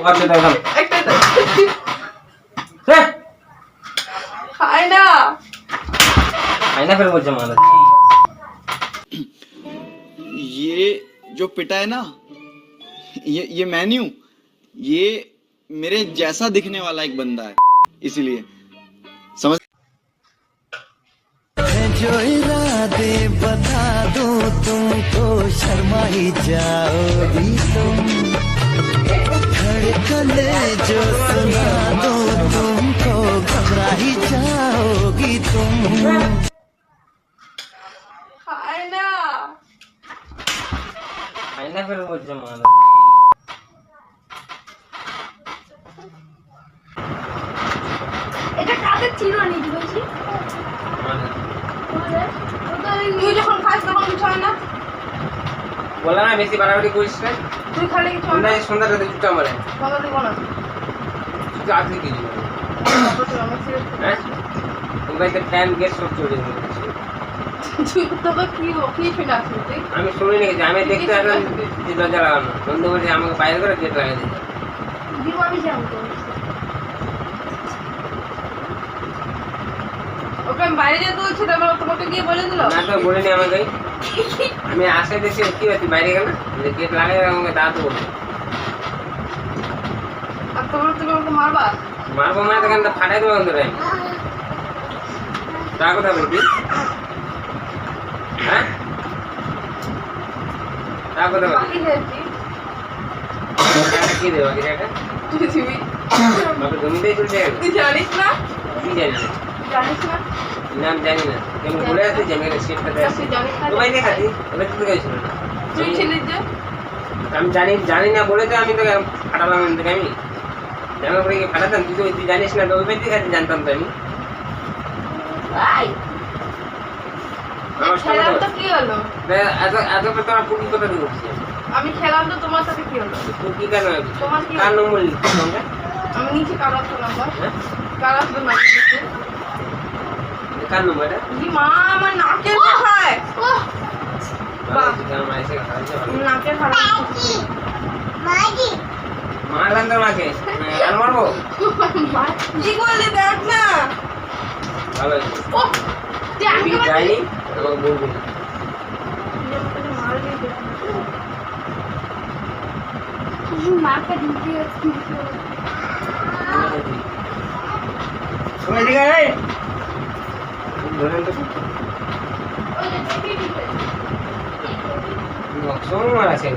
আচ্ছা দেখান একটা হ্যাঁ খাই না আয়না ফের বলছে মারা ये जो पिटा है ना ये ये मैं नहीं हूं ये मेरे जैसा दिखने वाला एक बंदा है इसीलिए समझ जो इरादे बता दूं तुमको शर्मा ही जाओगी तुम धड़कने जो सुना दूं तुमको घबरा ही जाओगी तुम খাই না আয়না ফের বলছে মারা এটা কাদের চিরুনি বলছি মারা তুই যখন খাস তখন কিছু হয় না বললাম না বেশি বাড়াবাড়ি করিস না। তুই খালে হয় না সন্ধ্যাটা জুটা মারে কথা দিব না। শুধু আজকে কি দিবি। হ্যাঁ ফ্যান গ্যাস সব চলে আমি শুনে রেখেছি আমি দেখতে আসলাম যে দরজা লাগানো। বন্ধু বলছে আমাকে বাইরে করে গেট দিব আমি বাইরে যেতে বলছি তারপর তোমাকে গিয়ে বলে দিল। না তো বলিনি আমাকে। আমি আসে দেখছি কি হচ্ছে বাইরে গেল? গেট লাগাই আমাকে দাঁত বলছে আর তোমার তুমি আমাকে মারবা? মারবো মানে তো ফাটাই দেবো অন্তরে। তা কথা বলবি? হ্যাঁ? তা কথা বলবি? কি দেবো বাকি টাকা পৃথিবী জমিতেই চলছে জানিস না? কি জানি? না জানিস না? নাম জানি না। যে আমি সিটটা তোমায় ওটা তো গেছিল না তুই ছিলিস যে? আমি জানি জানি না বলে তো আমি তোকে ফাটালাম আমি তোকে আমি। জানার পরে কি ফাটাতাম তুই তুই জানিস না তো ওই বাড়িতে জানতাম তো আমি। তো- তো কি তা করে আমি খেলাম তো তোমার সাথে কি হলো? পুকি কেন তোমার কি কার নম্বর আমি নিচে কার নাম্বার? হ্যাঁ? কার নাম্বার কার নম্বর এটা কি মা আমার নাকের খারাপ মাগি। মারলাম তোর মাকে আর মারবো? কি করলি দেখ না। ভালো যাইনি বলবি না। মাকে ওই দিকে আয়। ধরেন তো নকশন মারা আছে